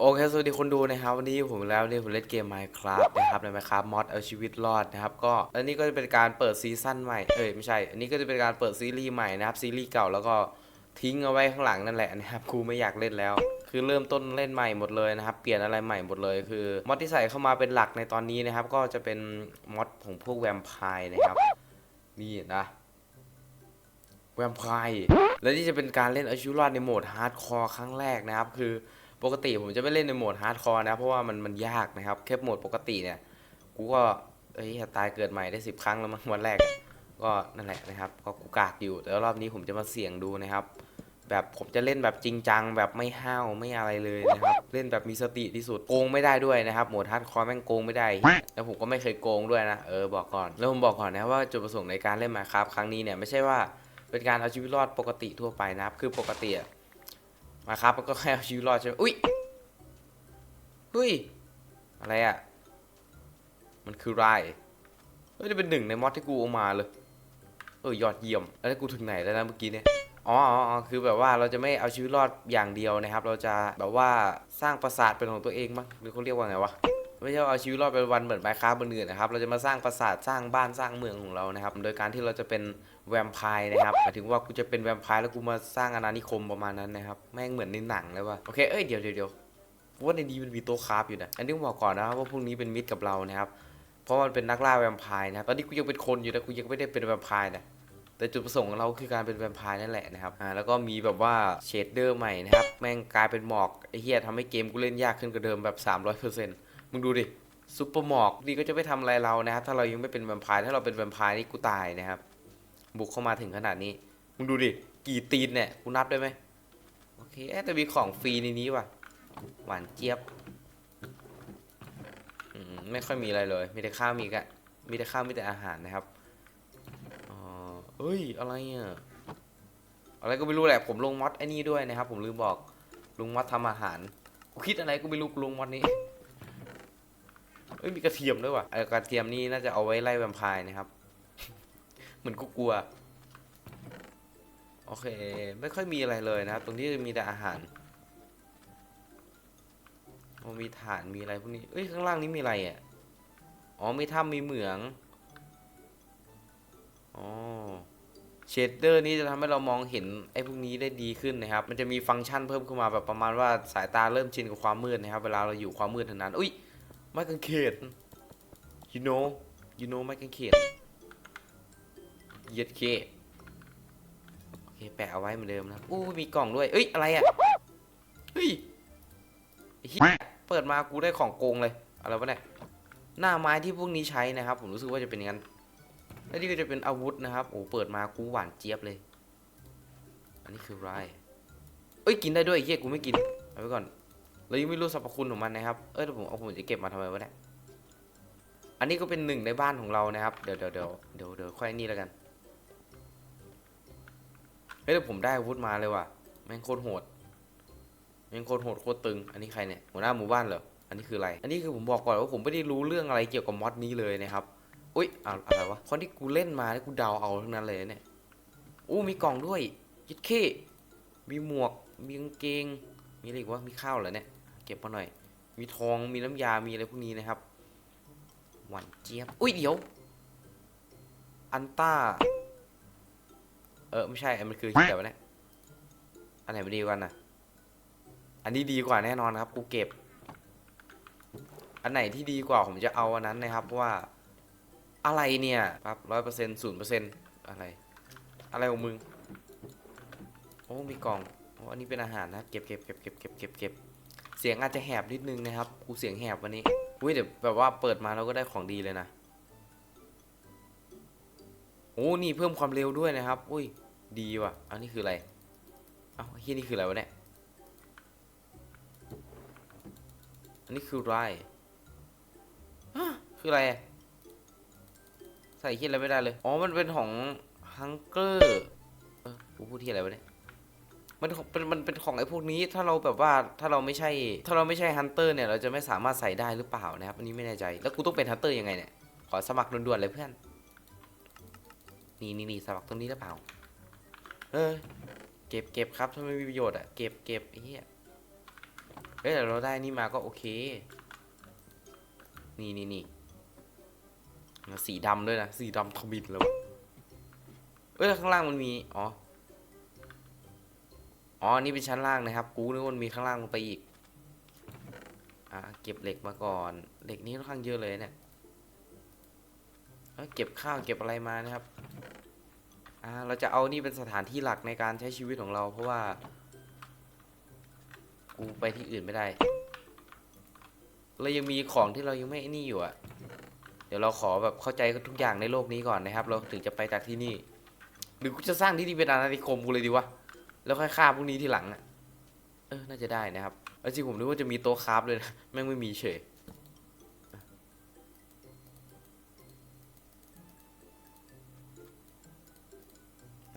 โอเค สวัสดีคนดูนะครับ วันนี้ผมแล้วเนี่ยผมเล่นเกม Minecraft นะครับใน Minecraft มอดเอาชีวิตรอดนะครับ ก็อันนี้ก็จะเป็นการเปิดซีซั่นใหม่ เอ้ยไม่ใช่ อันนี้ก็จะเป็นการเปิดซีรีส์ใหม่นะครับ ซีรีส์เก่าแล้วก็ทิ้งเอาไว้ข้างหลังนั่นแหละนะครับกูไม่อยากเล่นแล้ว คือเริ่มต้นเล่นใหม่หมดเลยนะครับ เปลี่ยนอะไรใหม่หมดเลย คือมอดที่ใส่เข้ามาเป็นหลักในตอนนี้นะครับ ก็จะเป็นมอดของพวกแวมไพร์นะครับ นี่นะแวมไพร์และนี่จะเป็นการเล่นเอาชีวิตรอดในโหมดฮาร์ดคอร์ครั้งแรกนะครับ คือ ปกติผมจะไม่เล่นในโหมดฮาร์ดคอร์นะ เพราะว่ามันมันยากนะครับ แค่โหมดปกติเนี่ย กูก็เอ้ยตายเกิดใหม่ได้สิบครั้งแล้วมั้งวันแรก ก็นั่นแหละนะครับ ก็กูกากอยู่ แต่ว่ารอบนี้ผมจะมาเสี่ยงดูนะครับ แบบผมจะเล่นแบบจริงจัง แบบไม่ห้าวไม่อะไรเลยนะครับ เล่นแบบมีสติที่สุด โกงไม่ได้ด้วยนะครับ โหมดฮาร์ดคอร์แม่งโกงไม่ได้ แล้วผมก็ไม่เคยโกงด้วยนะ เออบอกก่อน แล้วผมบอกก่อนนะว่าจุดประสงค์ในการเล่นมาครับ ครั้งนี้เนี่ยไม่ใช่ว่าเป็นการเอาชีวิตรอดปกติทั่วไปนะครับ คือปกติอะ มาครับมันก็แค่เอาชีวิตรอดใช่ไหมอุ้ยอุ้ย อะไรอะ่ะ มันคือไรเฮ้ยนี่เป็นหนึ่งในมอดที่กูเอามาเลย เออยอดเยี่ยม แล้วกูถึงไหนแล้วนะเมื่อกี้เนี่ยอ๋ออ๋ออ๋อคือแบบว่าเราจะไม่เอาชีวิตรอดอย่างเดียวนะครับ เราจะแบบว่าสร้างปราสาทเป็นของตัวเองมั้งหรือเขาเรียกว่าไงวะ ไม่ใช่เอาชีวิตรอดเป็นวันเหมือนไมค้าบนอื่นนะครับ เราจะมาสร้างปราสาทสร้างบ้านสร้างเมืองของเรานะครับ โดยการที่เราจะเป็นแวมไพร์นะครับหมายถึงว่ากูจะเป็นแวมไพร์แล้วกูมาสร้างอาณานิคมประมาณนั้นนะครับ แม่งเหมือนในหนังเลยว่ะ โอเค เอ้ย เดี๋ยวเดี๋ยวว่าในนี้มันมีโต๊ะคราฟอยู่นะ อันนี้ผมบอกก่อนนะครับว่าพวกนี้เป็นมิตรกับเรานะครับ เพราะมันเป็นนักล่าแวมไพร์นะครับ ตอนนี้กูยังเป็นคนอยู่นะ กูยังไม่ได้เป็นแวมไพร์นะแต่จุดประสงค์ของเราคือการเป็นแวมไพร์นั่นแหละนะครับ อ่า แล้วก็มีแบบว่าเชดเดอร์ใหม่นะครับ แม่งกลายเป็นหมอกไอ้เหี้ยทำให้เกมกูเล่นยากขึ้นกว่าเดิมแบบ300% มึงดูดิซุปเปอร์หมอกนี่ก็จะไม่ทำอะไรเรานะครับ ถ้าเรายังไม่เป็นแวมไพร์ถ้าเราเป็นแวมไพร์นี่กูตายนะครับ บุกเข้ามาถึงขนาดนี้ มึงดูดิ กี่ตีนเนี่ยกูนับได้ไหมโอเคเอ๊ะแต่มีของฟรีในนี้ว่ะ หวานเจี๊ยบอไม่ค่อยมีอะไรเลย มีแต่ข้าวมีกะมีแต่ข้าวมีแต่อาหารนะครับอ๋อเอ้ย อะไรอะอะไรก็ไม่รู้แหละ ผมลงมอดไอ้นี่ด้วยนะครับ ผมลืมบอกลุงมอดทำอาหารกูคิดอะไรก็ไม่รู้กูลงมอดนี้ เอ้ยมีกระเทียมด้วยว่ะไอ้กระเทียมนี่น่าจะเอาไว้ไล่แวมไพร์นะครับ เหมือนกูกลัว โอเค ไม่ค่อยมีอะไรเลยนะครับ ตรงนี้มีแต่อาหารโอ้มีฐานมีอะไรพวกนี้ เอ้ยข้างล่างนี้มีอะไรอะ อ๋อมีถ้ำมีเหมือง อ๋อเชดเดอร์นี้จะทำให้เรามองเห็นไอ้พวกนี้ได้ดีขึ้นนะครับ มันจะมีฟังก์ชันเพิ่มขึ้นมาแบบประมาณว่าสายตาเริ่มชินกับความมืดนะครับ เวลาเราอยู่ความมืดเท่านั้น อุ้ย ไม้กางเขน you know you know ไม้กางเขนเย็ดเคโอเคแปะเอาไว้เหมือนเดิมนะอู้มีกล่องด้วย เอ้ย อะไรอะ เฮ้ยไอ้เหี้ยเปิดมากูได้ของโกงเลย อะไรวะเนี่ย หน้าไม้ที่พวกนี้ใช้นะครับ ผมรู้สึกว่าจะเป็นอย่างนั้นและนี่ก็จะเป็นอาวุธนะครับ โอ้เปิดมากูหวานเจี๊ยบเลย อันนี้คือไร เอ้ย กินได้ด้วยไอ้เหี้ยกูไม่กิน เอาไว้ก่อน เรายังไม่รู้สรรพคุณของมันนะครับ เอ้ยแต่ผมเอาผมจะเก็บมาทำไมวะเนี่ย อันนี้ก็เป็นหนึ่งในบ้านของเรานะครับ เดี๋ยวเดี๋ยวเดี๋ยวเดี๋ยวเดี๋ยวค่อยนี่แล้วกัน เฮ้ยแต่ผมได้อาวุธมาเลยว่ะ แม่งโคตรโหดยังโคตรโหดโคตรตึง อันนี้ใครเนี่ยหัวหน้าหมู่บ้านเหรอ อันนี้คืออะไร อันนี้คือผมบอกก่อนว่าผมไม่ได้รู้เรื่องอะไรเกี่ยวกับมอดนี้เลยนะครับ อุ้ยอะอะไรวะ คนที่กูเล่นมาที่กูเดาเอาทั้งนั้นเลยเนี่ย อู้มีกล่องด้วยยิดเคมีหมวก มีกางเกง มีอะไรอีกวะ มีข้าวเหรอเนี่ย เก็บมาหน่อย มีทองมีน้ำยามีอะไรพวกนี้นะครับ หวานเจี๊ยบ อุ้ยเดี๋ยว อันต้า เออไม่ใช่มันคือที่ไหนวะเนี่ยอันไหนมันดีกว่านนะอันนี้ดีกว่าแน่นอนครับ กูเก็บ อันไหนที่ดีกว่าผมจะเอาอันนั้นนะครับเพราะว่าอะไรเนี่ยครับร้อยเปอร์เซ็นต์ศูนย์เปอร์เซ็นต์อะไร อะไรของมึง โอ้ มีกล่อง โอ้ อันนี้เป็นอาหารนะ เก็บเก็บเก็บเก็บเก็บเก็บเก็บ เสียงอาจจะแหบนิดนึงนะครับ กูเสียงแหบวันนี้ อุ้ยเดี๋ยวแบบว่าเปิดมาเราก็ได้ของดีเลยนะ โอ้ นี่เพิ่มความเร็วด้วยนะครับ อุ้ย ดีว่ะ อันนี้คืออะไร เอ้าที่นี่คืออะไรวะเนี่ย อันนี้คือไรฮะคืออะไร ใส่คิดอะไรไม่ได้เลย อ๋อ มันเป็นของฮังเกอร์ เออ กูพูดที่อะไรวะเนี่ย มันเป็นมันเป็นของไอ้พวกนี้ถ้าเราแบบว่าถ้าเราไม่ใช่ ถ้าเราไม่ใช่ฮันเตอร์เนี่ยเราจะไม่สามารถใส่ได้หรือเปล่านะครับอันนี้ไม่แน่ใจแล้วกูต้องเป็นฮันเตอร์ยังไงเนี่ยขอสมัครด่วนๆเลยเพื่อนนี่นี่นี่สมัครตรงนี้หรือเปล่า เออ เก็บเก็บครับถ้าไม่มีประโยชน์อะเก็บเก็บไอ้เหี้ยเอ้ยแต่เราได้นี่มาก็โอเค นี่นี่นี่สีดำด้วยนะ สีดำทมินแล้วเอ้ยข้างล่างมันมี อ๋อ อ๋อ นี่เป็นชั้นล่างนะครับ กูนึกว่ามันมีข้างล่างลงไปอีก อะเก็บเหล็กมาก่อน เหล็กนี้ค่อนข้างเยอะเลยเนี่ยเอ้ยเก็บข้าวเก็บอะไรมานะครับ อ่า เราจะเอานี่เป็นสถานที่หลักในการใช้ชีวิตของเรา เพราะว่า กูไปที่อื่นไม่ได้ เรายังมีของที่เรายังไม่นี่อยู่อะเดี๋ยวเราขอแบบเข้าใจทุกอย่างในโลกนี้ก่อนนะครับ เราถึงจะไปจากที่นี่ หรือกูจะสร้างที่นี่เป็นอาณานิคมกูเลยดีวะ แล้วค่อยฆ่าพวกนี้ทีหลังอะเออ น่าจะได้นะครับจริงผมนึกว่าจะมีโต๊ะคราฟเลยนะ แม่งไม่มีเฉย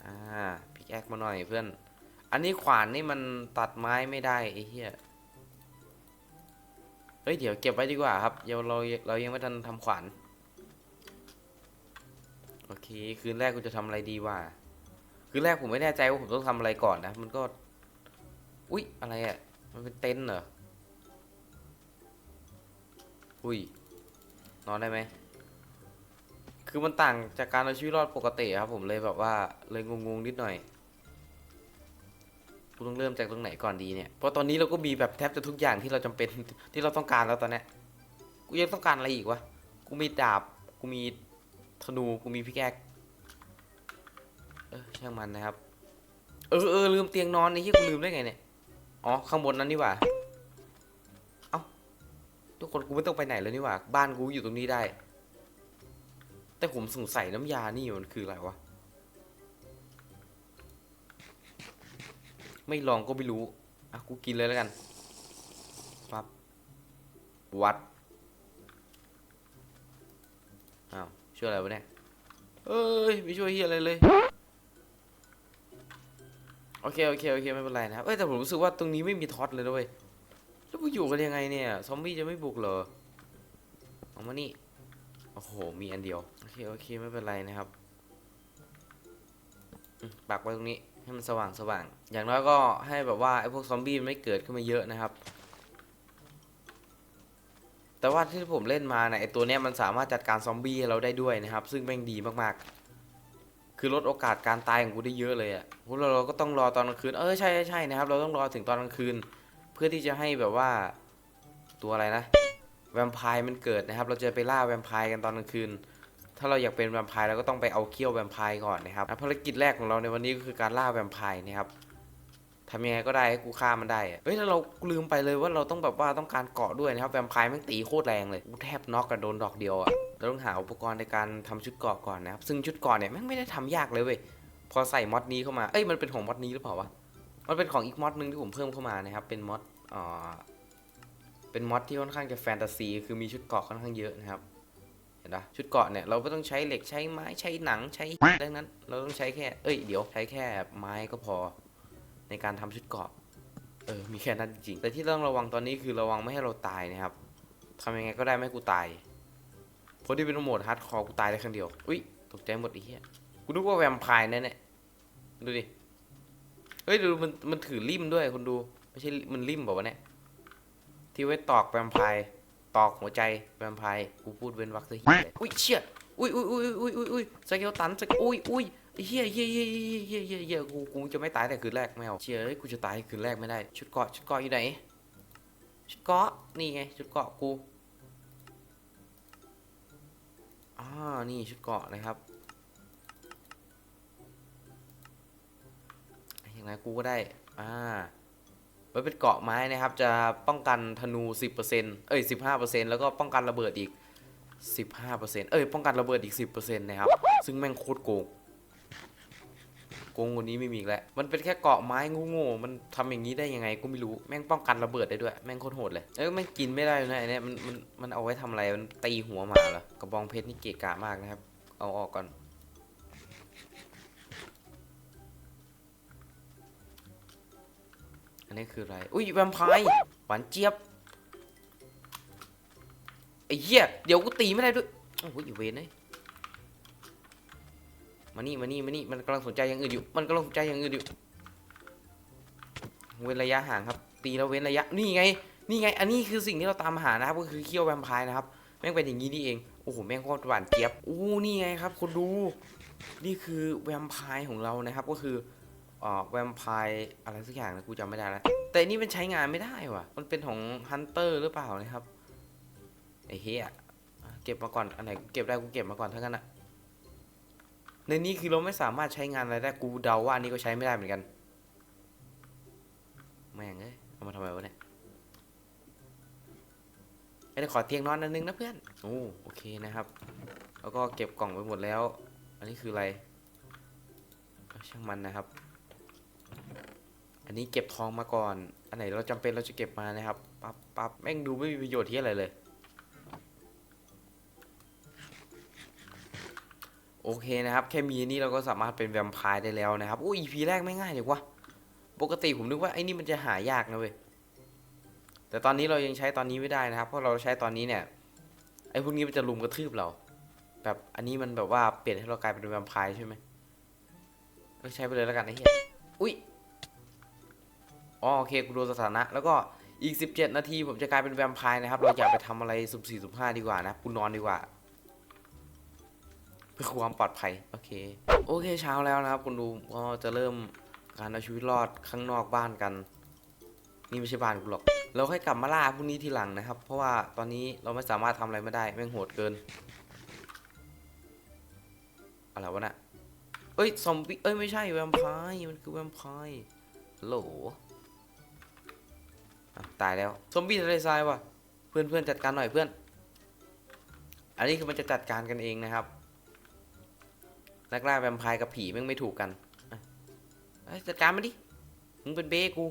อ่าพิกแอคมาหน่อยเพื่อน อันนี้ขวานนี่มันตัดไม้ไม่ได้ไอ้เหี้ย เฮ้ย เดี๋ยวเก็บไว้ดีกว่าครับเดี๋ยวเราเรายังไม่ทันทำขวาน โอเค คืนแรกกูจะทำอะไรดีวะ คืนแรกผมไม่แน่ใจว่าผมต้องทำอะไรก่อนนะ มันก็ อุ๊ย อะไรอะ่ะ มันเป็นเต็นท์เหรอ อุ้ย นอนได้ไหม คือมันต่างจากการเอาชีวิตรอดปกติครับผมเลยแบบว่าเลยงงๆนิดหน่อยกูต้องเริ่มจากตรงไหนก่อนดีเนี่ย เพราะตอนนี้เราก็มีแบบแทบจะทุกอย่างที่เราจำเป็นที่เราต้องการแล้วตอนนี้กูยังต้องการอะไรอีกวะ กูมีดาบ กูมีธนู กูมีพิกแอก เออช่างมันนะครับ เออเออลืมเตียงนอนไอ้ที่กูลืมได้ไงเนี่ย อ๋อข้างบนนั้นนี่หว่า เอ้าทุกคนกูไม่ต้องไปไหนแล้วนี่หว่า บ้านกูอยู่ตรงนี้ได้ แต่ผมสงสัยน้ำยานี่มันคืออะไรวะ ไม่ลองก็ไม่รู้ อะกูกินเลยแล้วกันปั๊บวัด อ้าวช่วยอะไรวะเนี่ยเอ้ยไม่ช่วยเฮียอะไรเลย โอเคโอเคโอเคไม่เป็นไรนะครับเอ้ยแต่ผมรู้สึกว่าตรงนี้ไม่มีท็อตเลยด้วยแล้วกูอยู่กันยังไงเนี่ยซอมบี้จะไม่บุกเหรอเอามานี่โอ้โหมีอันเดียวโอเคโอเคไม่เป็นไรนะครับปักไว้ตรงนี้ให้มันสว่างสว่าง อย่างน้อยก็ให้แบบว่าไอ้พวกซอมบี้ไม่เกิดขึ้นมาเยอะนะครับ แต่ว่าที่ผมเล่นมาเนี่ยไอตัวเนี้ยมันสามารถจัดการซอมบี้เราได้ด้วยนะครับ ซึ่งแม่งดีมากๆ คือลดโอกาสการตายของกูได้เยอะเลยอะ่ะพวกเราเราก็ต้องรอตอนกลางคืน เออใช่ใช่ใช่นะครับ เราต้องรอถึงตอนกลางคืน เพื่อที่จะให้แบบว่าตัวอะไรนะ แวมไพร์มันเกิดนะครับ เราจะไปล่าแวมไพร์กันตอนกลางคืน ถ้าเราอยากเป็นแวมไพร์เราก็ต้องไปเอาเขี้ยวแวมไพร์ก่อนนะครับภารกิจแรกของเราในวันนี้ก็คือการล่าแวมไพร์นะครับทำยังไงก็ได้ให้กูฆ่ามันได้เฮ้ยแล้วเราลืมไปเลยว่าเราต้องแบบว่าต้องการเกาะด้วยนะครับ แวมไพร์ม่งตีโคตรแรงเลย กูแทบน็อกกับโดนดอกเดียวอะ เราต้องหาอุปกรณ์ในการทำชุดเกาะก่อนนะครับ ซึ่งชุดเกาะเนี่ยแม่งไม่ได้ทำยากเลยเว้ย พอใส่มอดนี้เข้ามา เอ้ยมันเป็นของมอดนี้หรือเปล่าวะ มันเป็นของอีกมอดนึงที่ผมเพิ่มเข้ามานะครับ เป็นมอดอ่าเป็นมอดที่ค่อนข้างจะแฟนตาซี คือมีชุดเกาะค่อนข้างเยอะนะครับ เห็นปะชุดเกาะเนี่ยเราไม่ต้องใช้เหล็กใช้ไม้ใช้หนังใช้ดังนั้น เราต้องใช้แค่ เอ้ยเดี๋ยวใช้แค่ไม้ก็พอในการทำชุดเกาะ เออมีแค่นั้นจริงแต่ที่ต้องระวังตอนนี้คือระวังไม่ให้เราตายนะครับทำยังไงก็ได้ไม่กูตาย เพราะที่เป็นโหมดฮาร์ดคอร์กูตายได้ครั้งเดียว อุ้ยตกใจหมดไอ้เหี้ยกูนึกว่าแวมไพร์แน่เนี่ยดูดิ เฮ้ยดูมันมันถือริมด้วยคนดู ไม่ใช่มันริมบอกว่าวะเนี่ย ที่ไว้ตอกแวมไพร์ตอกหัวใจแวมไพร์กูพูดเว้นวรรคซะเหี้ยเลยอุ้ยเชี่ยอุ้ยอุ้ยอุ้ยอุ้ยอุ้ยอุ้ยสเกลตันสเกลอุ้ยอุ้ยเฮียเฮียเฮียเฮียเฮียเฮียเฮียกูกูจะไม่ตายแต่คืนแรกไม่เอาเชี่ยเอ้ยกูจะตายคืนแรกไม่ได้ ชุดเกาะชุดเกาะอยู่ไหน ชุดเกาะนี่ไง ชุดเกาะกู อ่านี่ชุดเกาะนะครับอย่างไรกูก็ได้ อ่าไว้เป็นเกาะไม้นะครับ จะป้องกันธนู 10%เอ้ย 15%แล้วก็ป้องกันระเบิดอีก 15%เอ้ย ป้องกันระเบิดอีก 10%นะครับ ซึ่งแม่งโคตรโกง กงกว่านี้ไม่มีอีกแล้ว มันเป็นแค่เกาะไม้โง่ๆมันทำอย่างนี้ได้ยังไงก็ไม่รู้ แม่งป้องกันระเบิดได้ด้วย แม่งโคตรโหดเลย เอ้ยแม่งกินไม่ได้เลยนะไอ้เนี่ยมันมันมันเอาไว้ทำอะไร มันตีหัวหมาเหรอ กระบองเพชรนี่เกะกะมากนะครับ เอาออกก่อน อันนี้คืออะไร อุ้ยแวมไพร์หวานเจี๊ยบ ไอ้เหี้ย เดี๋ยวกูตีไม่ได้ด้วย โอ้โหอยู่เวนเลย มานี่มานี่มานี่มันกำลังสนใจอย่างอื่นอยู่ มันกำลังสนใจอย่างอื่นอยู่ เว้นระยะห่างครับ ตีแล้วเว้นระยะ นี่ไง นี่ไง อันนี้คือสิ่งที่เราตามหานะครับ ก็คือเขี้ยวแวมไพร์นะครับ แม่งเป็นอย่างนี้นี่เอง โอ้โห แม่งโคตรหวานเจี๊ยบ อู้นี่ไงครับคุณดู นี่คือแวมไพร์ของเรานะครับ ก็คือเอ่อแวมไพร์อะไรสักอย่างนะกูจำไม่ได้แล้ว แต่นี่มันใช้งานไม่ได้ว่ะ มันเป็นของฮันเตอร์หรือเปล่านะครับ ไอ้เฮียเก็บมาก่อน อันไหนเก็บได้กูเก็บมาก่อนทั้งนั้นอะ ในนี้คือเราไม่สามารถใช้งานอะไรได้กูเดาว่าอันนี้ก็ใช้ไม่ได้เหมือนกันแม่งเอ้ยเอามาทำไมวะเนี่ยไอ้ขอเตียงนอนอันนึงนะเพื่อนโอ้โอเคนะครับ แล้วก็เก็บกล่องไปหมดแล้ว อันนี้คืออะไรช่างมันนะครับ อันนี้เก็บทองมาก่อน อันไหนเราจำเป็นเราจะเก็บมานะครับปั๊บปั๊บแม่งดูไม่มีประโยชน์ที่อะไรเลย เคนะครับ แค่มีนี่เราก็สามารถเป็นแวมไพร์ได้แล้วนะครับอุ้ย EP แรกไม่ง่ายเลยวะปกติผมนึกว่าไอ้นี่มันจะหายากนะเว้ยแต่ตอนนี้เรายังใช้ตอนนี้ไม่ได้นะครับ เพราะเราใช้ตอนนี้เนี่ยไอ้พวกนี้มันจะลุมกระทืบเรา แบบอันนี้มันแบบว่าเปลี่ยนให้เรากลายเป็นแวมไพร์ใช่ไหมเออใช้ไปเลยแล้วกันไอ้เหี้ยอุ้ยอ๋อโอเคกูดูสถานะ แล้วก็อีก 17 นาทีผมจะกลายเป็นแวมไพร์นะครับ เราอย่าไปทำอะไรสุ่มสี่สุ่มห้าดีกว่านะกูนอนดีกว่า พื่อความปลอดภัยโอเค โอเคเช้าแล้วนะครับ คุณดูก็จะเริ่มการเอาชีวิตรอดข้างนอกบ้านกัน นี่ไม่ใช่บ้านกูหรอก เราค่อยกลับมาล่าพวกนี้ทีหลังนะครับ เพราะว่าตอนนี้เราไม่สามารถทำอะไรไม่ได้แม่งโหดเกินอะไรวะน่ะเอ้ยซอมบี้เอ้ยไม่ใช่แวมไพร์มันคือแวมไพร์โหลตายแล้วซอมบี้ทะเลทรายวะเพื่อนเพื่อนจัดการหน่อยเพื่อน อันนี้คือมันจะจัดการกันเองนะครับ นักล่าแวมไพร์กับผีแม่งไม่ถูกกันเอ้ยจัดการมันดิ มึงเป็นเบ้กู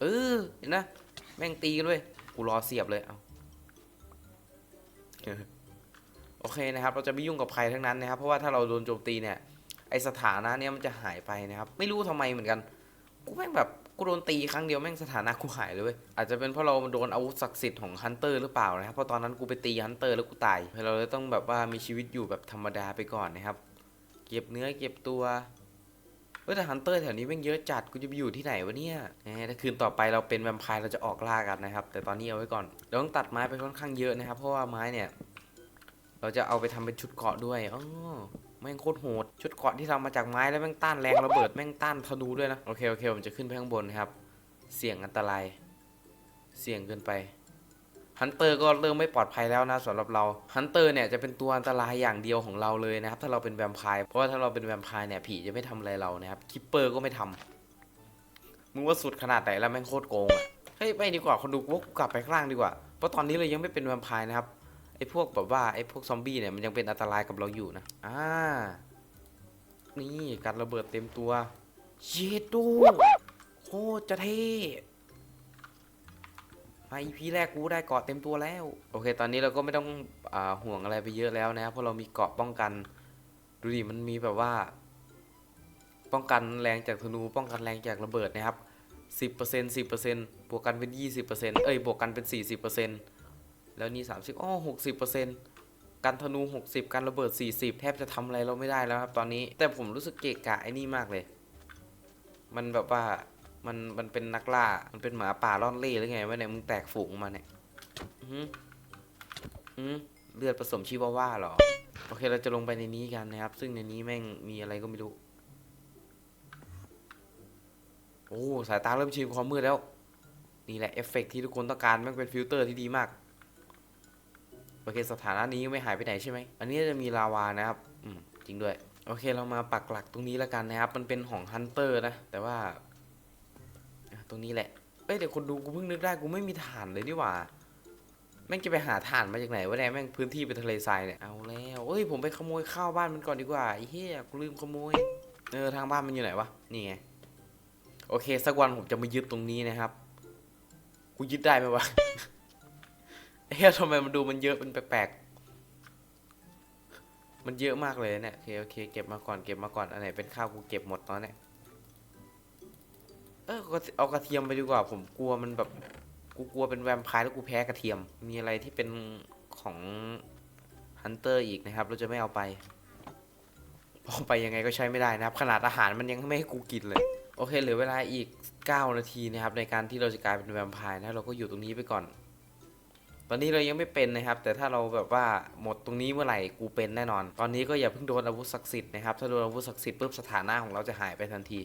เออ เห็นนะ แม่งตีกันด้วย กูรอเสียบเลย เอาโอเคนะครับ เราจะไม่ยุ่งกับใครทั้งนั้นนะครับ เพราะว่าถ้าเราโดนโจมตีเนี่ย ไอสถานะเนี่ยมันจะหายไปนะครับ ไม่รู้ทำไมเหมือนกัน กูแม่งแบบ กูโดนตีครั้งเดียวแม่งสถานะกูหายเลยเว้ย อาจจะเป็นเพราะเราโดนอาวุธศักดิ์สิทธิ์ของฮันเตอร์หรือเปล่านะครับ เพราะตอนนั้นกูไปตีฮันเตอร์แล้วกูตาย เราเลยต้องแบบว่ามีชีวิตอยู่แบบธรรมดาไปก่อนนะครับ เก็บเนื้อเก็บตัวเฮ้ยแต่ฮันเตอร์แถวนี้แม่งเยอะจัดกูจะไปอยู่ที่ไหนวะเนี่ยถ้าคืนต่อไปเราเป็นแวมไพร์เราจะออกล่ากันนะครับ แต่ตอนนี้เอาไว้ก่อนเราต้องตัดไม้ไปค่อนข้างเยอะนะครับ เพราะว่าไม้เนี่ย เราจะเอาไปทำเป็นชุดเกราะด้วยอ๋อแม่งโคตรโหด ชุดเกราะที่ทำมาจากไม้แล้วแม่งต้านแรงระเบิดแม่งต้านธนูด้วยนะ โอเคโอเคผมจะขึ้นไปข้างบนนะครับ เสี่ยงอันตราย เสี่ยงเกินไป ฮันเตอร์ก็เริ่มไม่ปลอดภัยแล้วนะสำหรับเราฮันเตอร์เนี่ยจะเป็นตัวอันตรายอย่างเดียวของเราเลยนะครับ ถ้าเราเป็นแวมไพร์เพราะว่าถ้าเราเป็นแวมไพร์เนี่ยผีจะไม่ทำอะไรเรานะครับคิปเปอร์ก็ไม่ทำมึงว่าสุดขนาดไหนแล้วแม่งโคตรโกงอะเฮ้ยไปดีกว่าคนดูวกกลับไปข้างล่างดีกว่า เพราะตอนนี้เรายังไม่เป็นแวมไพร์นะครับไอ้พวกแบบว่าไอ้พวกซอมบี้เนี่ยมันยังเป็นอันตรายกับเราอยู่นะอ่านี่การระเบิดเต็มตัวเยดดูโคตรจะเท่ มา EP แรกกูได้เกาะเต็มตัวแล้ว โอเค ตอนนี้เราก็ไม่ต้องอห่วงอะไรไปเยอะแล้วนะครับเพราะเรามีเกาะป้องกัน ดูดิมันมีแบบว่า ป้องกันแรงจากธนูป้องกันแรงจากระเบิดนะครับ10% 10%บวกกันเป็น 20%เอ้ยบวกกันเป็น 40%แล้วนี่ 30อ๋อ60%กันธนู 60 กันระเบิด 40 แทบจะทำอะไรเราไม่ได้แล้วครับตอนนี้แต่ผมรู้สึกเกะกะไอ้นี่มากเลย มันแบบว่า มันมันเป็นนักล่า มันเป็นหมาป่าล่อนเล่หรือไงวะเนี่ยมึงแตกฝูงมาเนี่ยอือหืออือเลือดผสมชีวาว่าหรอ โอเคเราจะลงไปในนี้กันนะครับ ซึ่งในนี้แม่งมีอะไรก็ไม่รู้ โอ้สายตาเริ่มชินความมืดแล้ว นี่แหละเอฟเฟกต์ที่ทุกคนต้องการแม่งเป็นฟิลเตอร์ที่ดีมากโอเคสถานะนี้ไม่หายไปไหนใช่ไหม อันนี้จะมีลาวานะครับอืมจริงด้วย โอเคเรามาปักหลักตรงนี้แล้วกันนะครับ มันเป็นของฮันเตอร์นะ แต่ว่า ตรงนี้แหละ เอ้ยเดี๋ยวคนดูกูเพิ่งนึกได้กูไม่มีฐานเลยนี่หว่า แม่งจะไปหาฐานมาจากไหนวะเนี่ยแม่งพื้นที่เป็นทะเลทรายเนี่ย เอาแล้วเอ้ยผมไปขโมยข้าวบ้านมันก่อนดีกว่าไอ้เหี้ยกูลืมขโมย เออทางบ้านมันอยู่ไหนวะ นี่ไง โอเคสักวันผมจะมายึดตรงนี้นะครับ กูยึดได้ไหมวะเฮ้ยทำไมมันดูมันเยอะเป็นแปลกๆ มันเยอะมากเลยเนี่ยโอเคโอเค เก็บมาก่อนเก็บมาก่อน อันไหนเป็นข้าวกูเก็บหมดตอนเนี้ย เออเอากระเทียมไปดีกว่า ผมกลัวมันแบบกูกลัวเป็นแวมไพร์แล้วกูแพ้กระเทียม มีอะไรที่เป็นของฮันเตอร์อีกนะครับ เราจะไม่เอาไปเอาไปยังไงก็ใช้ไม่ได้นะครับ ขนาดอาหารมันยังไม่ให้กูกินเลย โอเคเหลือเวลาอีก 9 นาทีนะครับ ในการที่เราจะกลายเป็นแวมไพร์นะเราก็อยู่ตรงนี้ไปก่อน ตอนนี้เรายังไม่เป็นนะครับ แต่ถ้าเราแบบว่าหมดตรงนี้เมื่อไหร่กูเป็นแน่นอน ตอนนี้ก็อย่าเพิ่งโดนอาวุธศักดิ์สิทธิ์นะครับถ้าโดนอาวุธศักดิ์สิทธิ์ปุ๊บสถานะของเราจะหายไปทันที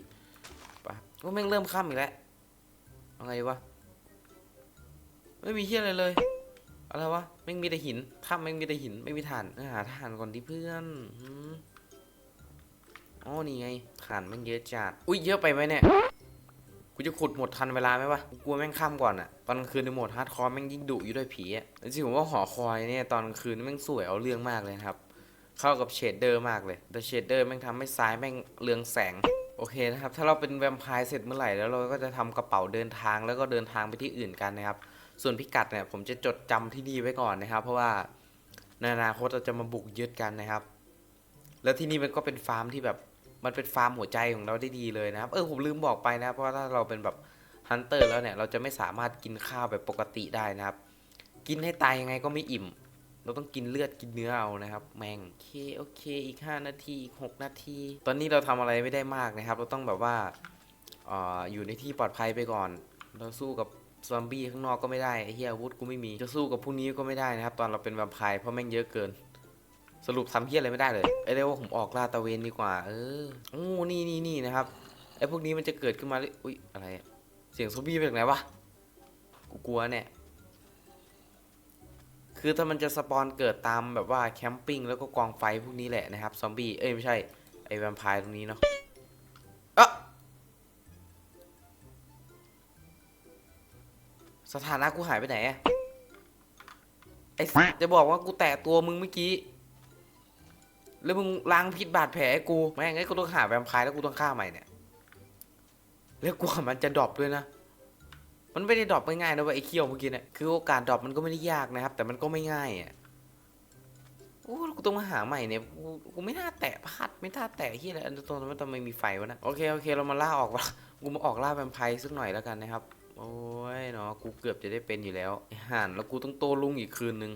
ปะก็แม่งเริ่มค่ำอีกแล้วเอาไงดีวะ ไม่มีเฮียอะไรเลย อะไรวะ แม่งมีแต่หินถ้ำแม่งมีแต่หิน ไม่มีถ่านเอหาถ่านก่อนดิเพื่อนอ๋อนี่ไงถ่านแม่งเยอะจัด อุ้ยเยอะไปไหมเนี่ยกูจะขุดหมดทันเวลาไหมวะกูกลัวแม่งค่ำก่อนอะตอนกลางคืนในโหมดฮาร์ดคอร์แม่งยิ่งดุอยู่ด้วยผีอะจริงๆผมว่าหอคอยเนี่ยตอนกลางคืนแม่งสวยเอาเรื่องมากเลยครับ เข้ากับเชดเดอร์มากเลย แต่เชดเดอร์แม่งทำให้ซ้ายแม่งเรืองแสง โอเคนะครับ ถ้าเราเป็นแวมไพร์เสร็จเมื่อไหร่แล้วเราก็จะทำกระเป๋าเดินทางแล้วก็เดินทางไปที่อื่นกันนะครับ ส่วนพิกัดเนี่ยผมจะจดจำที่นี่ไว้ก่อนนะครับ เพราะว่าในอนาคตเราจะมาบุกยึดกันนะครับ แล้วที่นี่มันก็เป็นฟาร์มที่แบบมันเป็นฟาร์มหัวใจของเราได้ดีเลยนะครับ เออผมลืมบอกไปนะเพราะว่าถ้าเราเป็นแบบฮันเตอร์แล้วเนี่ยเราจะไม่สามารถกินข้าวแบบปกติได้นะครับ กินให้ตายยังไงก็ไม่อิ่ม เราต้องกินเลือดกินเนื้อเอานะครับ แมงโอเคโอเค อีก 5 นาทีอีก 6 นาที ตอนนี้เราทำอะไรไม่ได้มากนะครับ เราต้องแบบว่าออยู่ในที่ปลอดภัยไปก่อน เราสู้กับซอมบี้ข้างนอกก็ไม่ได้ไอ้เฮียอาวุธกูไม่มีจะสู้กับพวกนี้ก็ไม่ได้นะครับ ตอนเราเป็นแวมไพร์เพราะแม่งเยอะเกิน สรุปทำเฮียอะไรไม่ได้เลยไอ้เรียกว่าผมออกลาดตะเวนดีกว่า เออโอ้นี่นี่นี่นะครับไอ้พวกนี้มันจะเกิดขึ้นมาเลยอุ้ยอะไร เสียงซอมบี้เป็นไงวะกูกลัวเนี่ย คือถ้ามันจะสปอนเกิดตามแบบว่าแคมปิ้งแล้วก็กองไฟพวกนี้แหละนะครับ ซอมบี้ เอ้ยไม่ใช่ ไอ้แวมไพร์ตรงนี้เนาะอะสถานะกูหายไปไหนอะไอ้จะบอกว่ากูแตะตัวมึงเมื่อกี้ แล้วมึงล้างพิษบาดแผลให้กู แม่งไอ้กูต้องหาแวมไพร์แล้วกูต้องฆ่าใหม่เนี่ย แล้วกูว่ามันจะดรอปด้วยนะ มันไม่ได้ดรอปง่ายๆนะเว่าไอ้เคียวเมื่อกี้เนี่ยคือโอกาสดรอปมันก็ไม่ได้ยากนะครับ แต่มันก็ไม่ง่ายอะโอ้กูต้องมาหาใหม่เนี่ยกูกูไม่น่าแตะพลาดไม่น่าแตะที่อะไรอันตรงนั้นมันทำไมมีไฟวะนะโอเคโอเคเรามาล่าออกวะกูมาออกล่าแวมไพร์สักหน่อยแล้วกันนะครับ โอ้ยเนาะกูเกือบจะได้เป็นอยู่แล้วห่านแล้วกูต้องโตลุงอีกคืนนึง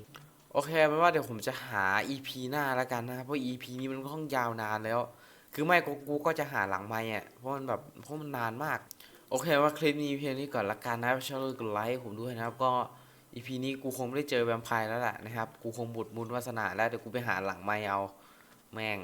โอเคไม่ว่าเดี๋ยวผมจะหา EP หน้าแล้วกันนะครับเพราะ EP นี้มันค่อนข้างยาวนานแล้ว คือไม่กูกูก็จะหาหลังไม่อะเพราะมันแบบเพราะมันนานมาก โอเคว่าคลิปนี้เพียงนี้ก่อนละกันนะครับช่วยกดไลค์ให้ผมด้วยนะครับ ก็อีพีนี้กูคงไม่ได้เจอแวมไพร์แล้วแหละนะครับ กูคงบุดมุนวาสนาแล้วเดี๋ยวกูไปหาหลังไม่เอา แม่ง